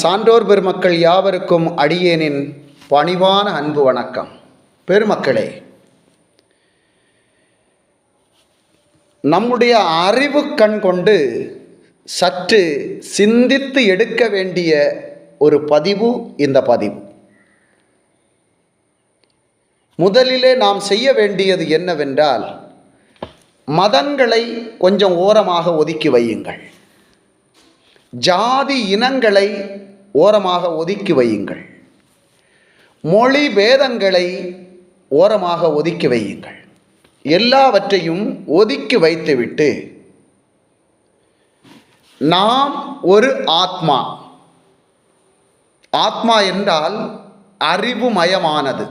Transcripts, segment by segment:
சான்றோர் பெருமக்கள் யாவருக்கும் அடியேனின் பணிவான அன்பு வணக்கம். பெருமக்களே நம்முடைய அறிவு கண் கொண்டு சற்று சிந்தித்து எடுக்க வேண்டிய ஒரு பதிவு இந்த பதிவு. முதலிலே நாம் செய்ய வேண்டியது என்னவென்றால் மதங்களை கொஞ்சம் ஓரமாக ஒதுக்கி வையுங்கள். ஜாதி இனங்களை ஓரமாக ஒதுக்கி வையுங்கள். மொழி பேதங்களை ஓரமாக ஒதுக்கி வையுங்கள். எல்லாவற்றையும் ஒதுக்கி வைத்துவிட்டு நாம் ஒரு ஆத்மா. ஆத்மா என்றால் அறிவுமயமானது.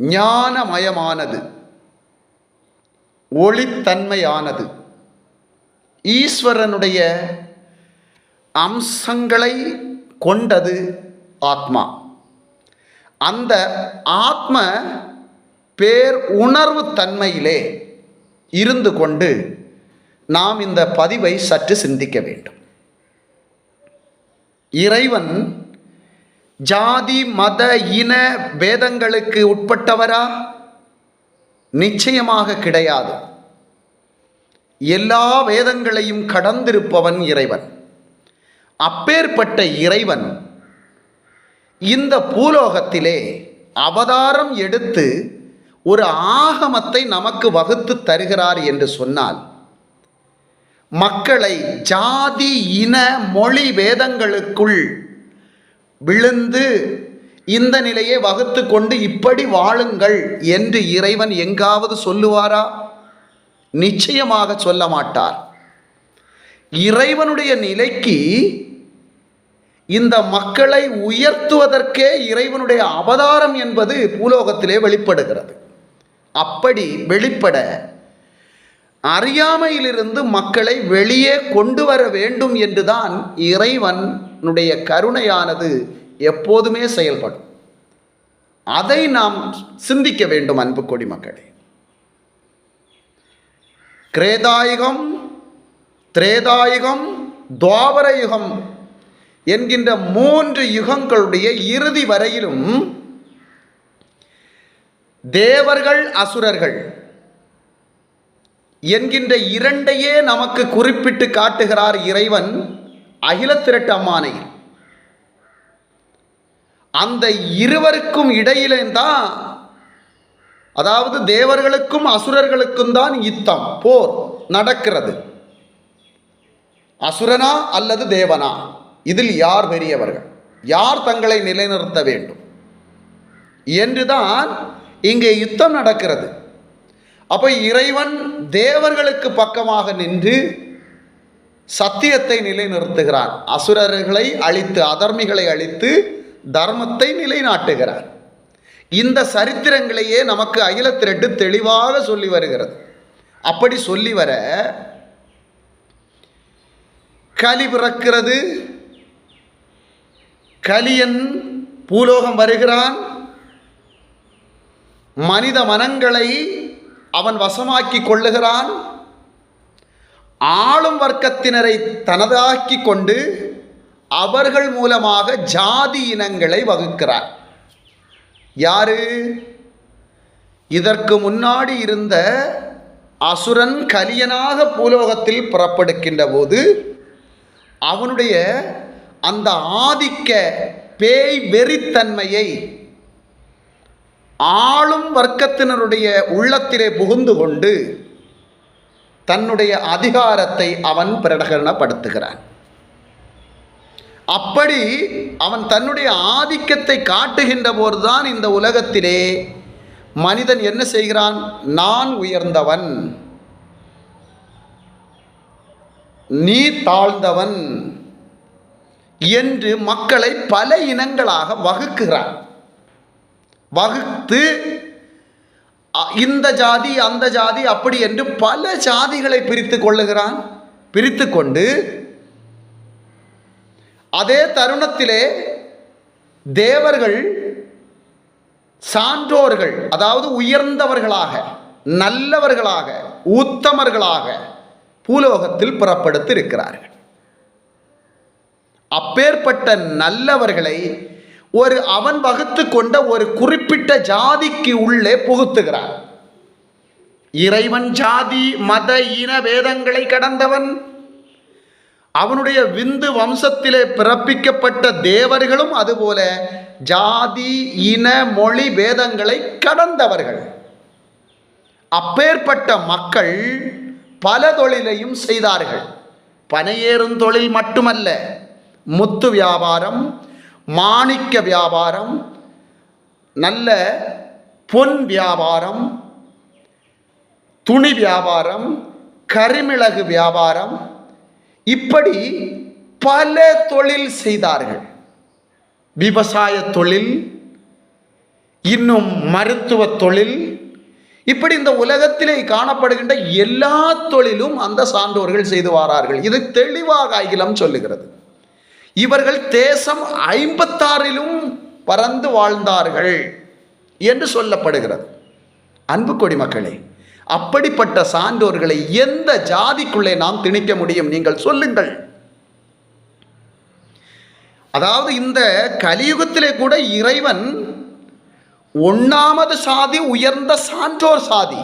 ஞானமயமானது. ஒளித்தன்மையானது. ஈஸ்வரனுடைய அம்சங்களை கொண்டது ஆத்மா. அந்த ஆத்ம பேர் உணர்வு தன்மையிலே இருந்து கொண்டு நாம் இந்த பதிவை சற்று சிந்திக்க வேண்டும். இறைவன் ஜாதி மத இன பேதங்களுக்கு உட்பட்டவரா? நிச்சயமாக கிடையாது. எல்லா வேதங்களையும் கடந்திருப்பவன் இறைவன். அப்பேற்பட்ட இறைவன் இந்த பூலோகத்திலே அவதாரம் எடுத்து ஒரு ஆகமத்தை நமக்கு வகுத்து தருகிறார் என்று சொன்னால் மக்களை ஜாதி இன மொழி வேதங்களுக்குள் விழுந்து இந்த நிலையை வகுத்து கொண்டு இப்படி வாழுங்கள் என்று இறைவன் எங்காவது சொல்லுவாரா? நிச்சயமாக சொல்ல மாட்டார். இறைவனுடைய நிலைக்கு இந்த மக்களை உயர்த்துவதற்கே இறைவனுடைய அவதாரம் என்பது பூலோகத்திலே வெளிப்படுகிறது. அப்படி வெளிப்பட அறியாமையிலிருந்து மக்களை வெளியே கொண்டு வர வேண்டும் என்றுதான் இறைவனுடைய கருணையானது எப்போதுமே செயல்படும். அதை நாம் சிந்திக்க வேண்டும் அன்பு கொடி மக்களே. கிரேதாயுகம் திரேதாயுகம் துவாபர யுகம் என்கின்ற மூன்று யுகங்களுடைய இறுதி வரையிலும் தேவர்கள் அசுரர்கள் என்கின்ற இரண்டையே நமக்கு குறிப்பிட்டு காட்டுகிறார் இறைவன் அகிலத்திரட்டு அம்மானையில். அந்த இருவருக்கும் இடையிலேந்தான் அதாவது தேவர்களுக்கும் அசுரர்களுக்கும் தான் யுத்தம் போர் நடக்கிறது. அசுரனா அல்லது தேவனா? இதில் யார் பெரியவர்கள்? யார் தங்களை நிலைநிறுத்த வேண்டும்? என்றுதான் இங்கே யுத்தம் நடக்கிறது. அப்போ இறைவன் தேவர்களுக்கு பக்கமாக நின்று சத்தியத்தை நிலைநிறுத்துகிறான். அசுரர்களை அழித்து அதர்மிகளை அழித்து தர்மத்தை நிலைநாட்டுகிறார். இந்த சரித்திரங்களையே நமக்கு அகிலத்திரட்டு தெளிவாக சொல்லி வருகிறது. அப்படி சொல்லி வர களி பிறக்கிறது கலியன் பூலோகம் வருகிறான். மனித மனங்களை அவன் வசமாக்கி கொள்ளுகிறான். ஆளும் வர்க்கத்தினரை தனதாக்கி கொண்டு அவர்கள் மூலமாக ஜாதி இனங்களை வகுக்கிறார். யாரு? இதற்கு முன்னாடி இருந்த அசுரன் கலியனாக பூலோகத்தில் புறப்படுகின்ற போது அவனுடைய அந்த ஆதிக்க பேய் வெறித்தன்மையை ஆளும் வர்க்கத்தினருடைய உள்ளத்திலே புகுந்து கொண்டு தன்னுடைய அதிகாரத்தை அவன் பிரகடனப்படுத்துகிறான். அப்படி அவன் தன்னுடைய ஆதிக்கத்தை காட்டுகின்ற போதுதான் இந்த உலகத்திலே மனிதன் என்ன செய்கிறான்? நான் உயர்ந்தவன். நீ தாழ்ந்தவன். என்று மக்களை பல இனங்களாக வகுக்கிறார் வகுத்து அ- இந்த ஜாதி அந்த ஜாதி அப்படி என்று பல ஜாதிகளை பிரித்து கொள்ளுகிறான். பிரித்து கொண்டு அதே தருணத்திலே தேவர்கள் சான்றோர்கள் அதாவது உயர்ந்தவர்களாக நல்லவர்களாக உத்தமர்களாக பூலோகத்தில் புறப்படுத்தி இருக்கிறார்கள் அப்பேற்பட்ட நல்லவர்களை ஒரு அவன் வகுத்து கொண்ட ஒரு குறிப்பிட்ட ஜாதிக்கு உள்ளே புகுத்துகிறான் இறைவன் ஜாதி மத இன வேதங்களை கடந்தவன். அவனுடைய விந்து வம்சத்திலே பிறப்பிக்கப்பட்ட தேவர்களும் அதுபோல ஜாதி இன மொழி வேதங்களை கடந்தவர்கள். அப்பேற்பட்ட மக்கள் பல தொழிலையும் செய்தார்கள். பனையேறும் தொழில் மட்டுமல்ல முத்து வியாபாரம் மாணிக்க வியாபாரம் நல்ல பொன் வியாபாரம் துணி வியாபாரம் கரிமிளகு வியாபாரம். இப்படி பல தொழில் செய்தார்கள். விவசாய தொழில் இன்னும் மருத்துவ தொழில். இப்படி இந்த உலகத்திலே காணப்படுகின்ற எல்லா தொழிலும் அந்த சான்றோர்கள் செய்து வாரார்கள். இது தெளிவாக அகிலம் சொல்லுகிறது. இவர்கள் தேசம் ஐம்பத்தாறிலும் பறந்து வாழ்ந்தார்கள் என்று சொல்லப்படுகிறது. அன்பு கொடி மக்களே அப்படிப்பட்ட சான்றோர்களை எந்த ஜாதிக்குள்ளே நாம் திணிக்க முடியும்? நீங்கள் சொல்லுங்கள். அதாவது இந்த கலியுகத்திலே கூட இறைவன் ஒன்றாமது சாதி உயர்ந்த சான்றோர் சாதி.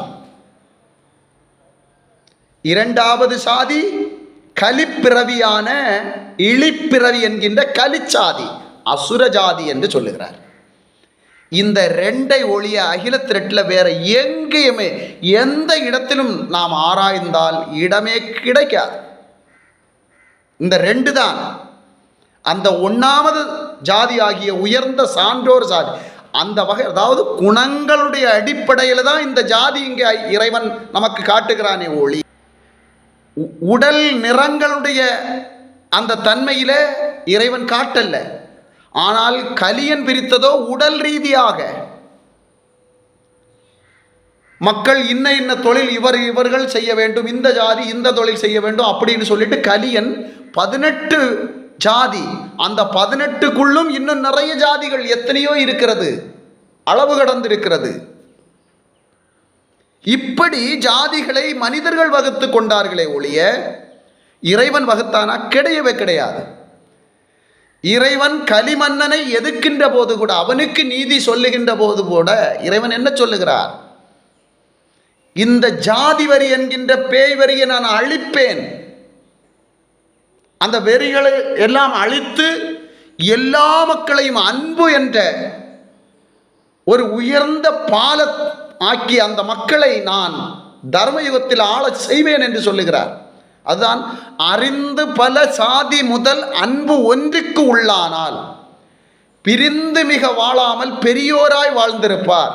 இரண்டாவது சாதி கலிப்பிறவியான இழிப்பிறவி என்கின்ற கலிச்சாதி அசுர ஜாதி என்று சொல்லுகிறார். இந்த ரெண்டை ஒளிய அகில திரட்டில் வேற எங்கேயுமே எந்த இடத்திலும் நாம் ஆராய்ந்தால் இடமே கிடைக்காது. இந்த ரெண்டு தான். அந்த ஒன்றாவது ஜாதி ஆகிய உயர்ந்த சான்றோர் சாதி அந்த வகை அதாவது குணங்களுடைய அடிப்படையில் தான் இந்த ஜாதி இங்கே இறைவன் நமக்கு காட்டுகிறானே ஒளி. உடல் நிறங்களுடைய அந்த தன்மையில் இறைவன் காட்டல்ல. ஆனால் கலியன் பிரித்ததோ உடல் ரீதியாக. மக்கள் இன்ன இன்ன தொழில் இவர் இவர்கள் செய்ய வேண்டும் இந்த ஜாதி இந்த தொழில் செய்ய வேண்டும் அப்படின்னு சொல்லிட்டு கலியன் பதினெட்டு ஜாதி அந்த பதினெட்டுக்குள்ளும் இன்னும் நிறைய ஜாதிகள் எத்தனையோ இருக்கிறது அளவு கடந்திருக்கிறது. இப்படி ஜாதிகளை மனிதர்கள் வகுத்து கொண்டார்களே ஒழிய இறைவன் வகுத்தானா? கிடையவே கிடையாது. இறைவன் களிமன்னனை எதுக்கின்ற போது கூட அவனுக்கு நீதி சொல்லுகின்ற போது கூட இறைவன் என்ன சொல்லுகிறார்? இந்த ஜாதி வரி என்கின்ற பேய் வரியை நான் அழிப்பேன். அந்த வெறிகளை எல்லாம் அழித்து எல்லா மக்களையும் அன்பு என்ற ஒரு உயர்ந்த பால ஆக்கி அந்த மக்களை நான் தர்மயுகத்தில் ஆளச் செய்வேன் என்று சொல்லுகிறார். அதுதான் அறிந்து பல சாதி முதல் அன்பு ஒன்றுக்கு உள்ளானால் பிரிந்து மிக வாழாமல் பெரியோராய் வாழ்ந்திருப்பார்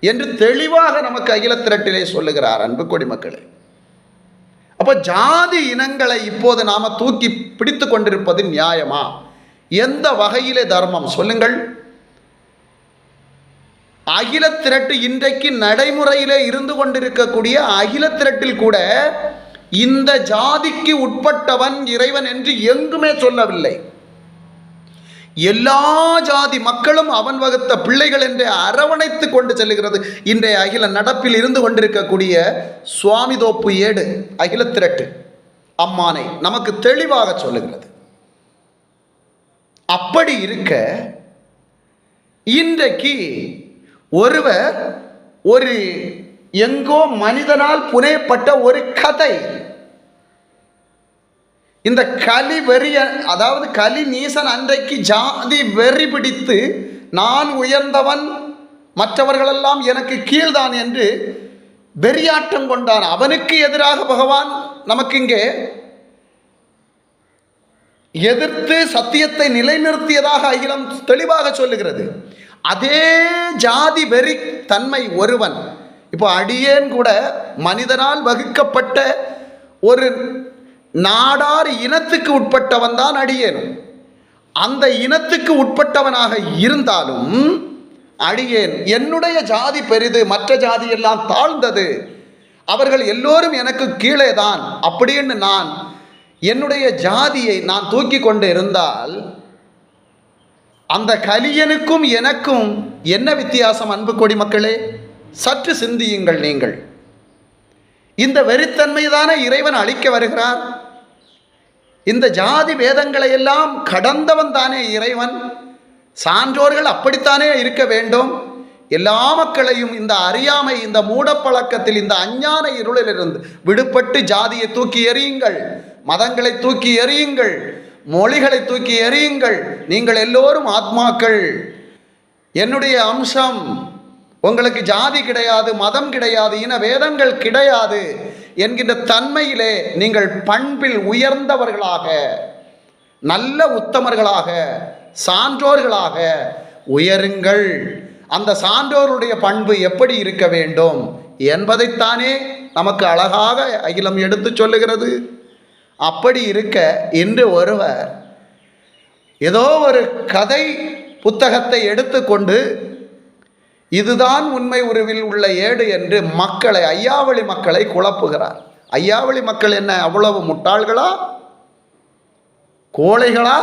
என்று தெளிவாக நமக்கு அகில திரட்டிலே சொல்லுகிறார் அன்பு கொடி மக்களே. அப்போ ஜாதி இனங்களை இப்போது நாம் தூக்கி பிடித்து கொண்டிருப்பது நியாயமா? எந்த வகையிலே தர்மம்? சொல்லுங்கள். அகில திரட்டு இன்றைக்கு நடைமுறையிலே இருந்து கொண்டிருக்கக்கூடிய அகில திரட்டில் கூட இந்த ஜாதிக்கு உட்பட்டவன் இறைவன் என்று எங்குமே சொல்லவில்லை. எல்லா ஜாதி மக்களும் அவன் வகுத்த பிள்ளைகள் என்று அரவணைத்து கொண்டு செல்லுகிறது. இன்றைய அகில நடப்பில் இருந்து கொண்டிருக்கக்கூடிய சுவாமி தோப்பு ஏடு அகில திரட்டு அம்மானை நமக்கு தெளிவாக சொல்லுகிறது. அப்படி இருக்க இன்றைக்கு ஒருவர் ஒரு எங்கோ மனிதனால் புனையப்பட்ட ஒரு கதை. இந்த கலி வெறிய அதாவது கலி நீசன் அன்றைக்கு ஜாதி வெறி பிடித்து நான் உயர்ந்தவன் மற்றவர்களெல்லாம் எனக்கு கீழ்தான் என்று வெறியாட்டம் கொண்டான். அவனுக்கு எதிராக பகவான் நமக்கு இங்கே எதிர்த்து சத்தியத்தை நிலைநிறுத்தியதாக அகிலம் தெளிவாக சொல்லுகிறது. அதே ஜாதி வெறி தன்மை ஒருவன். இப்போ அடியேன் கூட மனிதனால் வகுக்கப்பட்ட ஒரு நாடார் இனத்துக்கு உட்பட்டவன் தான் அடியேனும் அந்த இனத்துக்கு உட்பட்டவனாக இருந்தாலும் அடியேன். என்னுடைய ஜாதி பெரிது மற்ற ஜாதி எல்லாம் தாழ்ந்தது. அவர்கள் எல்லோரும் எனக்கு கீழே தான். அப்படின்னு நான் என்னுடைய ஜாதியை நான் தூக்கி கொண்டு இருந்தால் அந்த கலியனுக்கும் எனக்கும் என்ன வித்தியாசம் அன்பு கொடி மக்களே? சற்று சிந்தியுங்கள் நீங்கள். இந்த வெறித்தன்மை தானே இறைவன் அழிக்க வருகிறார்? இந்த ஜாதி வேதங்களை எல்லாம் கடந்தவன் தானே இறைவன்? சான்றோர்கள் அப்படித்தானே இருக்க வேண்டும்? எல்லா மக்களையும் இந்த அறியாமை இந்த மூடப்பழக்கத்தில் இந்த அஞ்ஞான இருளிலிருந்து விடுபட்டு ஜாதியை தூக்கி எறியுங்கள். மதங்களை தூக்கி எறியுங்கள். மொழிகளை தூக்கி எறியுங்கள். நீங்கள் எல்லோரும் ஆத்மாக்கள். என்னுடைய அம்சம் உங்களுக்கு ஜாதி கிடையாது மதம் கிடையாது இன வேதங்கள் கிடையாது என்கின்ற தன்மையிலே நீங்கள் பண்பில் உயர்ந்தவர்களாக நல்ல உத்தமர்களாக சான்றோர்களாக உயருங்கள். அந்த சான்றோருடைய பண்பு எப்படி இருக்க வேண்டும் என்பதைத்தானே நமக்கு அழகாக அகிலம் எடுத்து சொல்லுகிறது. அப்படி இருக்க இன்று ஒருவர் ஏதோ ஒரு கதை புத்தகத்தை எடுத்துக்கொண்டு இதுதான் உண்மை உருவில் உள்ள ஏடு என்று மக்களை ஐயாவளி மக்களை குழப்புகிறார். ஐயாவளி மக்கள் என்ன அவ்வளவு முட்டாள்களா? கோழைகளா?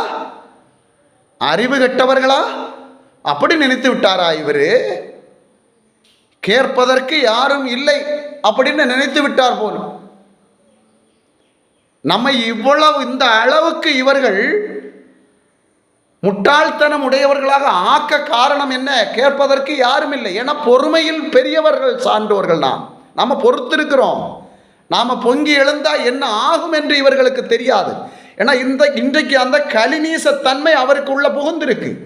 அறிவு கெட்டவர்களா? அப்படி நினைத்து விட்டாரா இவர்? கேட்பதற்கு யாரும் இல்லை அப்படின்னு நினைத்து விட்டார் போலும். நம்மை இவ்வளவு இந்த அளவுக்கு இவர்கள் முட்டாள்தனம் உடையவர்களாக ஆக்க காரணம் என்ன? கேட்பதற்கு யாரும் இல்லை. ஏன்னா பொறுமையில் பெரியவர்கள் சான்றோர்கள் நாம். நாம பொறுத்திருக்கிறோம். நாம் பொங்கி எழுந்தால் என்ன ஆகும் என்று இவர்களுக்கு தெரியாது. ஏன்னா இந்த இன்றைக்கு அந்த கலிநீச தன்மை அவருக்கு உள்ள புகுந்திருக்கு.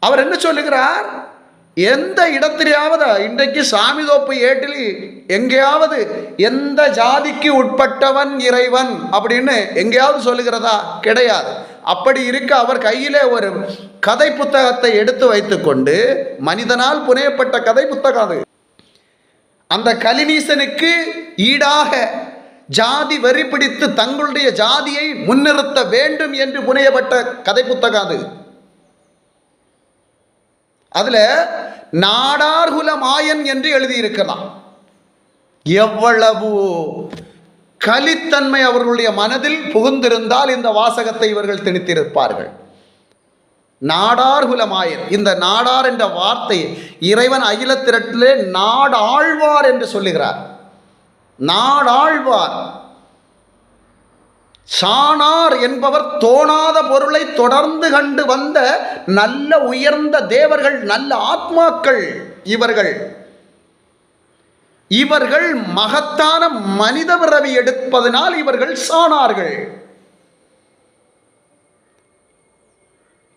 அவர் என்ன சொல்லுகிறார்? எந்த இடத்திலேயாவது இன்றைக்கு சாமி தோப்பு ஏட்டில் எங்கேயாவது எந்த ஜாதிக்கு உட்பட்டவன் இறைவன் அப்படின்னு எங்கேயாவது சொல்லுகிறதா? கிடையாது. அப்படி இருக்க அவர் கையிலே ஒரு கதை புத்தகத்தை எடுத்து வைத்துக்கொண்டு மனிதனால் புனையப்பட்ட கதை புத்தகம் அது. அந்த கலினீசனுக்கு ஈடாக ஜாதி வெறி பிடித்து தங்களுடைய ஜாதியை முன்னிறுத்த வேண்டும் என்று புனையப்பட்ட கதை புத்தகம் அது. அதில் நாடார்குல மாயன் என்று எழுதியிருக்கலாம். எவ்வளவு கலித்தன்மை அவர்களுடைய மனதில் புகுந்திருந்தால் இந்த வாசகத்தை இவர்கள் திணித்திருப்பார்கள். நாடார் குலமாயன் இந்த நாடார் என்ற வார்த்தை இறைவன் அகிலத்திரட்டிலே நாடாழ்வார் என்று சொல்லுகிறார். நாடாழ்வார். சாணார் என்பவர் தோணாத பொருளை தொடர்ந்து கண்டு வந்த நல்ல உயர்ந்த தேவர்கள் நல்ல ஆத்மாக்கள் இவர்கள். இவர்கள் மகத்தான மனித பிறவி எடுப்பதனால் இவர்கள் சாணார்கள்.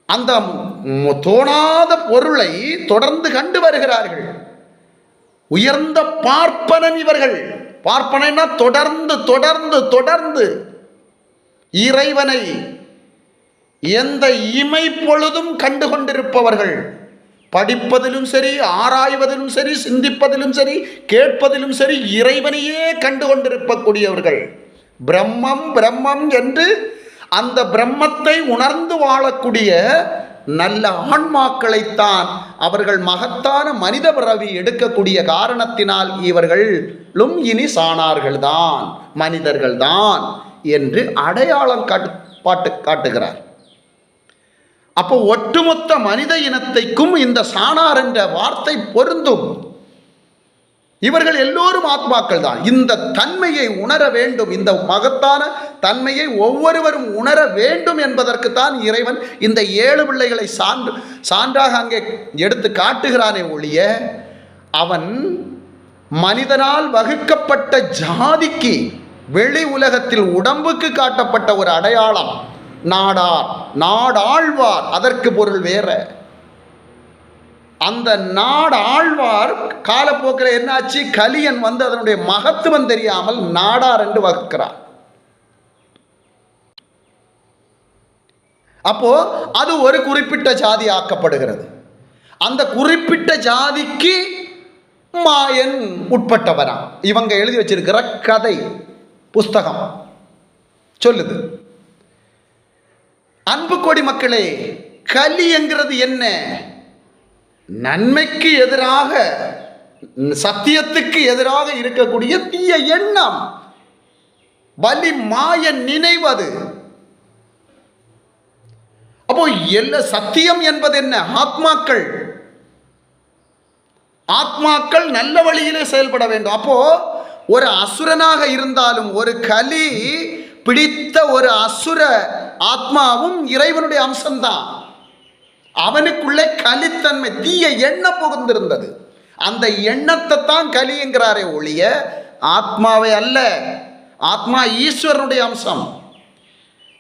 அந்த தோணாத பொருளை தொடர்ந்து கண்டு வருகிறார்கள். உயர்ந்த பார்ப்பனன் இவர்கள். பார்ப்பனன்னா தொடர்ந்து தொடர்ந்து தொடர்ந்து. இறைவனை எந்த இமை பொழுதும் கண்டு கொண்டிருப்பவர்கள் படிப்பதிலும் சரி ஆராய்வதிலும் சரி சிந்திப்பதிலும் சரி கேட்பதிலும் சரி இறைவனையே கண்டு கொண்டிருக்கக்கூடியவர்கள் பிரம்மம் பிரம்மம் என்று அந்த பிரம்மத்தை உணர்ந்து வாழக்கூடிய நல்ல ஆன்மாக்களைத்தான் அவர்கள் மகத்தான மனித பிறவி எடுக்கக்கூடிய காரணத்தினால் இவர்களும் இனி சாணார்கள்தான் மனிதர்கள்தான். என்று அடையாளம் காட்டு பாட்டு காட்டுகிறார். அப்போ ஒட்டுமொத்த மனித இனத்தைக்கும் இந்த சாணார் என்ற வார்த்தை பொருந்தும். இவர்கள் எல்லோரும் ஆத்மாக்கள் தான். இந்த தன்மையை உணர வேண்டும். இந்த மகத்தான தன்மையை ஒவ்வொருவரும் உணர வேண்டும் என்பதற்கு தான் இறைவன் இந்த ஏழு பிள்ளைகளை சான்று சான்றாக அங்கே எடுத்து காட்டுகிறானே ஒழிய அவன் மனிதனால் வகுக்கப்பட்ட ஜாதிக்கு வெளி உலகத்தில் உடம்புக்கு காட்டப்பட்ட ஒரு அடையாளம் நாடார் நாடாழ்வார். அதற்கு பொருள் வேற. அந்த நாடாழ்வார் காலப்போக்கில் என்னாச்சு? கலியன் வந்து அதனுடைய மகத்துவம் தெரியாமல் நாடார் என்று வகுக்கிறார். அப்போ அது ஒரு குறிப்பிட்ட ஜாதி ஆக்கப்படுகிறது. அந்த குறிப்பிட்ட ஜாதிக்கு மாயன் உட்பட்டவனா இவங்க எழுதி வச்சிருக்கிற கதை புஸ்தகம். சொல்லுது. அன்பு கொடி மக்களே கலி என்கிறது என்ன? நன்மைக்கு எதிராக சத்தியத்துக்கு எதிராக இருக்கக்கூடிய தீய எண்ணம். வலி மாய நினைவது அப்போ எல்லா சத்தியம் என்பது என்ன? ஆத்மாக்கள். ஆத்மாக்கள் நல்ல வழியிலே செயல்பட வேண்டும். அப்போ ஒரு அசுரனாக இருந்தாலும் ஒரு கலி பிடித்த ஒரு அசுர ஆத்மாவும் இறைவனுடைய அம்சம்தான். அவனுக்குள்ளே கலித்தன்மை தீய எண்ணம் புகுந்திருந்தது. அந்த எண்ணத்தை தான் கலிங்கிறாரே ஒழிய ஆத்மாவை அல்ல ஆத்மா ஈஸ்வரனுடைய அம்சம்.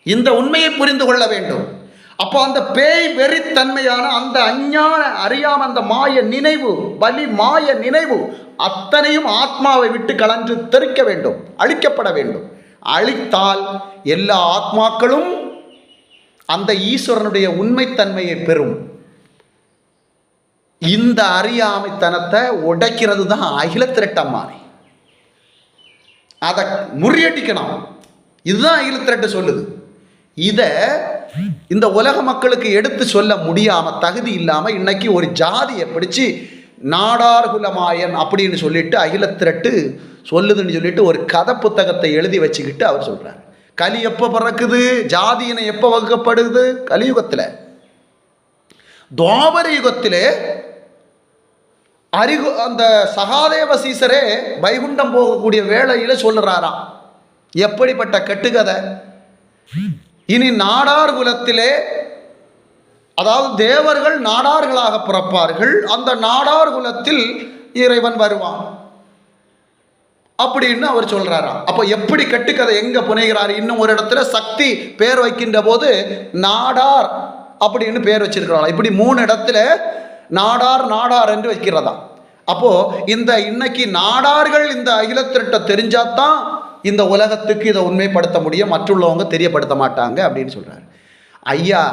இந்த உண்மையை புரிந்து கொள்ள வேண்டும். அப்போ அந்த பேய் வெறித்தன்மையான அந்த அஞ்ஞான அறியாம அந்த மாய நினைவு பலி மாய நினைவு அத்தனையும் ஆத்மாவை விட்டு கலன்று தெறிக்க வேண்டும் அழிக்கப்பட வேண்டும். அழித்தால் எல்லா ஆத்மாக்களும் அந்த ஈஸ்வரனுடைய உண்மைத்தன்மையை பெறும். இந்த அறியாமைத்தனத்தை உடைக்கிறது தான் அகில திரட்டம்மானை அதை முறியடிக்கணும். இதுதான் அகில திரட்டு சொல்லுது. இதை இந்த உலக மக்களுக்கு எடுத்து சொல்ல முடியாம தகுதி இல்லாம இன்னைக்கு ஒரு ஜாதியை பிடிச்சு நாடார் குலமாயன் அப்படின்னு சொல்லிட்டு அகில திரட்டு சொல்லுதுன்னு சொல்லிட்டு ஒரு கதை புத்தகத்தை எழுதி வச்சுக்கிட்டு அவர் சொல்றார். கலி எப்போ பிறக்குது? ஜாதியினை எப்போ வகுக்கப்படுது? கலியுகத்தில். துவாபர யுகத்திலே அறிகு அந்த சகாதேவ சீசரே வைகுண்டம் போகக்கூடிய வேளையில் சொல்லுறாராம். எப்படிப்பட்ட கட்டுக்கதை? இனி நாடார் குலத்திலே அதாவது தேவர்கள் நாடார்களாக பிறப்பார்கள் அந்த நாடார் குலத்தில் இறைவன் வருவான். அப்படின்னு அவர் சொல்றாராம் அப்போ எப்படி கட்டுக்கதை எங்க புனைகிறார்? இன்னும் ஒரு இடத்துல சக்தி பேர் வைக்கின்ற போது நாடார் அப்படின்னு பேர் வச்சிருக்கிறாள் இப்படி மூணு இடத்துல நாடார் நாடார் என்று வைக்கிறதா? அப்போ இந்த இன்னைக்கு நாடார்கள் இந்த அகிலத்திரட்டை தெரிஞ்சாதான் இந்த உலகத்துக்கு இதை உண்மைப்படுத்த முடியும் மற்றுள்ளவங்க தெரியப்படுத்த மாட்டாங்க அப்படின்னு சொல்கிறார் ஐயா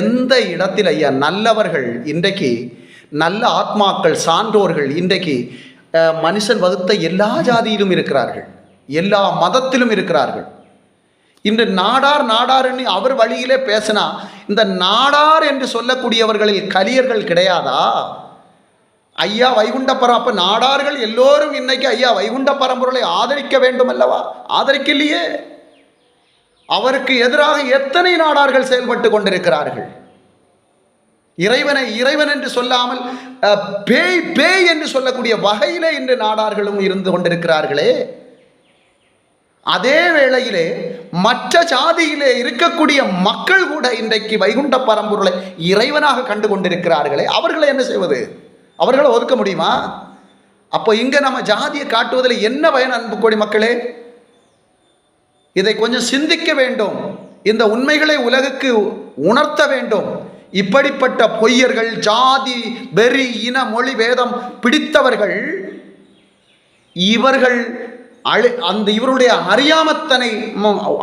எந்த இடத்தில் ஐயா நல்லவர்கள் இன்றைக்கு நல்ல ஆத்மாக்கள் சான்றோர்கள் இன்றைக்கு மனுஷன் வகுத்த எல்லா ஜாதியிலும் இருக்கிறார்கள். எல்லா மதத்திலும் இருக்கிறார்கள். இன்று நாடார் நாடாருன்னு அவர் வழியிலே பேசினா இந்த நாடார் என்று சொல்லக்கூடியவர்களில் கலியர்கள் கிடையாதா? ஐயா வைகுண்ட பரம் அப்ப நாடார்கள் எல்லோரும் இன்னைக்கு ஐயா வைகுண்ட பரம்பொருளை ஆதரிக்க வேண்டும் அல்லவா ஆதரிக்கலையே. அவருக்கு எதிராக எத்தனை நாடார்கள் செயல்பட்டு கொண்டிருக்கிறார்கள்? இறைவனை இறைவன் என்று சொல்லாமல் பேய் பேய் என்று சொல்லக்கூடிய வகையிலே இன்று நாடார்களும் இருந்து கொண்டிருக்கிறார்களே. அதே வேளையிலே மற்ற சாதியிலே இருக்கக்கூடிய மக்கள் கூட இன்றைக்கு வைகுண்ட பரம்பொருளை இறைவனாக கண்டு கொண்டிருக்கிறார்களே. அவர்களை என்ன செய்வது? அவர்களை ஒதுக்க முடியுமா? அப்போ இங்கே நம்ம ஜாதியை காட்டுவதில் என்ன பயன் அன்பு கோடி மக்களே? இதை கொஞ்சம் சிந்திக்க வேண்டும். இந்த உண்மைகளை உலகுக்கு உணர்த்த வேண்டும். இப்படிப்பட்ட பொய்யர்கள் ஜாதி வெறி இன மொழி வேதம் பிடித்தவர்கள் இவர்கள் அழி அந்த இவருடைய அறியாமத்தனை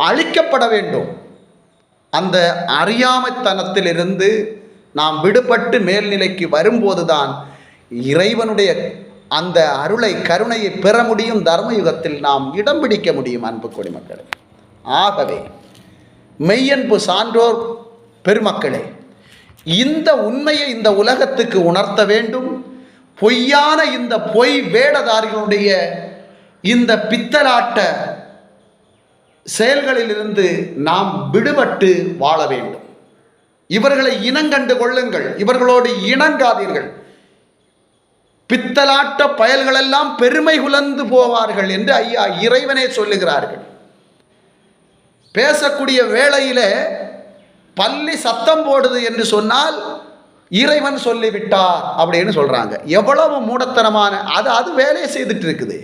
அழிக்கப்பட வேண்டும். அந்த அறியாமைத்தனத்திலிருந்து நாம் விடுபட்டு மேல்நிலைக்கு வரும்போதுதான் இறைவனுடைய அந்த அருளை கருணையை பெற முடியும் தர்மயுகத்தில் நாம் இடம் பிடிக்க முடியும் அன்பு குடிமக்களே ஆகவே மெய்யன்பு சான்றோர் பெருமக்களே இந்த உண்மையை இந்த உலகத்துக்கு உணர்த்த வேண்டும். பொய்யான இந்த பொய் வேடதாரிகளுடைய இந்த பித்தலாட்ட செயல்களிலிருந்து நாம் விடுபட்டு வாழ வேண்டும். இவர்களை இனங்கண்டு கொள்ளுங்கள். இவர்களோடு இணங்காதீர்கள். பித்தலாட்ட பயல்களெல்லாம் பெருமை குலந்து போவார்கள் என்று ஐயா இறைவனே சொல்லுகிறார்கள். பேசக்கூடிய வேளையிலே பள்ளி சத்தம் போடுது என்று சொன்னால் இறைவன் சொல்லிவிட்டார் அப்படின்னு சொல்றாங்க. எவ்வளவு மூடத்தனமான அது அது வேலையை செய்துட்டு இருக்குது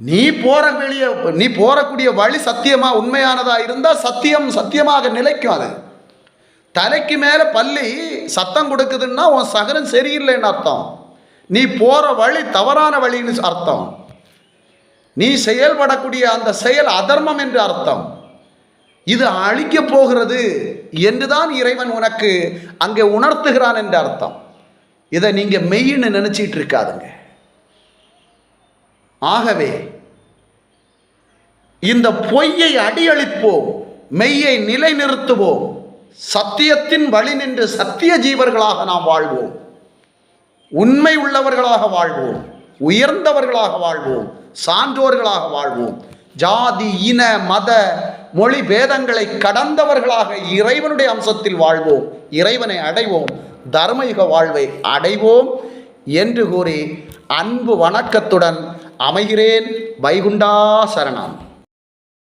நீ போற வெளியே நீ போறக்கூடிய வழி சத்தியமா உண்மையானதா இருந்தால் சத்தியம் சத்தியமாக நிலைக்கும் அது. தலைக்கு மேலே பள்ளி சத்தம் கொடுக்குதுன்னா உன் சகனம் சரியில்லைன்னு அர்த்தம். நீ போகிற வழி தவறான வழின்னு அர்த்தம். நீ செயல்படக்கூடிய அந்த செயல் அதர்மம் என்று அர்த்தம். இது அழிக்க போகிறது என்றுதான் இறைவன் உனக்கு அங்கே உணர்த்துகிறான் என்று அர்த்தம். இதை நீங்கள் மெய்ன்னு நினச்சிட்டு இருக்காதுங்க. ஆகவே இந்த பொய்யை அடியளிப்போம் மெய்யை நிலைநிறுத்துவோம். சத்தியத்தின் வழி நின்று சத்திய ஜீவர்களாக நாம் வாழ்வோம். உண்மை உள்ளவர்களாக வாழ்வோம். உயர்ந்தவர்களாக வாழ்வோம். சான்றோர்களாக வாழ்வோம். ஜாதி இன மத மொழி பேதங்களை கடந்தவர்களாக இறைவனுடைய அம்சத்தில் வாழ்வோம். இறைவனை அடைவோம். தர்மயுக வாழ்வை அடைவோம் என்று கூறி அன்பு வணக்கத்துடன் அமைகிறேன் வைகுண்டா சரணம்.